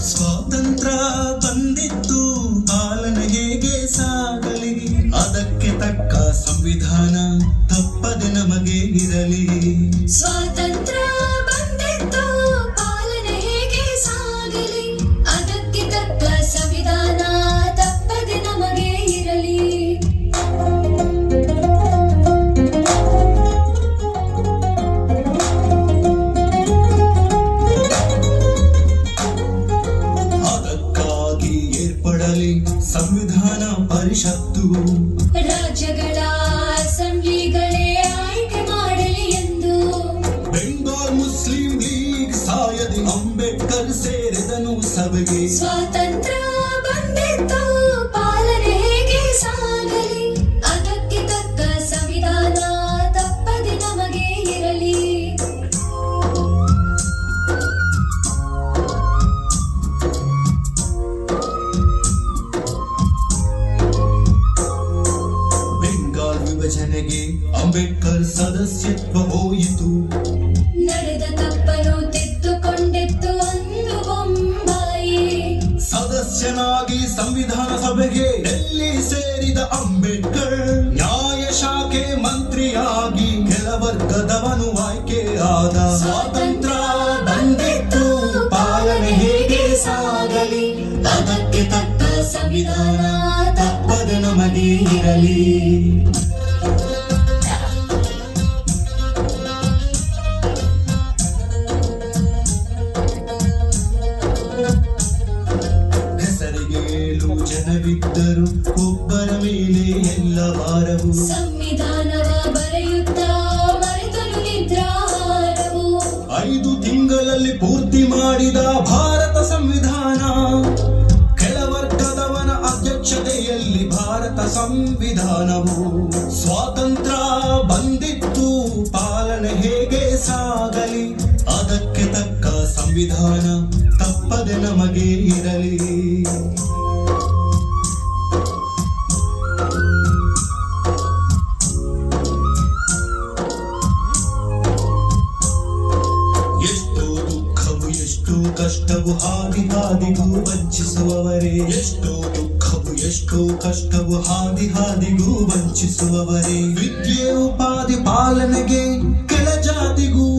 ಸ್ವಾತಂತ್ರ್ಯ ಬಂದಿತ್ತು ಪಾಲನೆ ಹೇಗೆ ಸಾಗಲಿ? ಅದಕ್ಕೆ ತಕ್ಕ ಸಂವಿಧಾನ ತಪ್ಪದೆ ನಮಗೆ ಇರಲಿ. ಸ್ವಾತಂತ್ರ್ಯ ಪರಿಷತ್ತು ರಾಜ್ಯಗಳ ಅಂಬೇಡ್ಕರ್ ಸದಸ್ಯತ್ವ ಹೋಯಿತು. ನಡೆದ ತಪ್ಪನು ತಿದ್ದುಕೊಂಡಿತ್ತು ಅಂದು ಬೊಂಬಾಯಿ. ಸದಸ್ಯನಾಗಿ ಸಂವಿಧಾನ ಸಭೆಗೆ ಡೆಲ್ಲಿ ಸೇರಿದ ಅಂಬೇಡ್ಕರ್ ನ್ಯಾಯ ಶಾಖೆ ಮಂತ್ರಿಯಾಗಿ ಕೆಲ ವರ್ಗದವನು ಆಯ್ಕೆಯಾದ ಸ್ವಾತಂತ್ರ್ಯ ಬಂದಿತ್ತು ಪಾಲನೆ ಹೇಗೆ ಸಾಗಲಿ? ಅದಕ್ಕೆ ತಕ್ಕ ಸಂವಿಧಾನ ತಪ್ಪದ ನಮಗೆ ಇರಲಿ. ಜನವಿದ್ದರು ಒಬ್ಬರ ಮೇಲೆ ಎಲ್ಲ ಭಾರವು ಸಂವಿಧಾನವ ಬರೆಯುತ್ತಾ ಮರೆತನು ನಿದ್ರಾಹಾರವು. ಐದು ತಿಂಗಳಲ್ಲಿ ಪೂರ್ತಿ ಮಾಡಿದ ಭಾರತ ಸಂವಿಧಾನ. ಕೆಳವರ್ಗದವನ ಅಧ್ಯಕ್ಷತೆಯಲ್ಲಿ ಭಾರತ ಸಂವಿಧಾನವು ಸ್ವಾತಂತ್ರ್ಯ ಬಂದಿತ್ತು ಪಾಲನೆ ಹೇಗೆ ಸಾಗಲಿ ಅದಕ್ಕೆ ತಕ್ಕ ಸಂವಿಧಾನ ತಪ್ಪದೆ ನಮಗೆ ಇರಲಿ. ಕಷ್ಟವು ಹಾದಿ ಹಾದಿಗೂ ವಂಚಿಸುವವರೇ. ಎಷ್ಟೋ ದುಃಖವು ಎಷ್ಟೋ ಕಷ್ಟವು ಹಾದಿ ಹಾದಿಗೂ ವಂಚಿಸುವವರೇ. ವಿದ್ಯೆ ಉಪಾಧಿ ಪಾಲನೆಗೆ ಕೆಳ ಜಾತಿಗೂ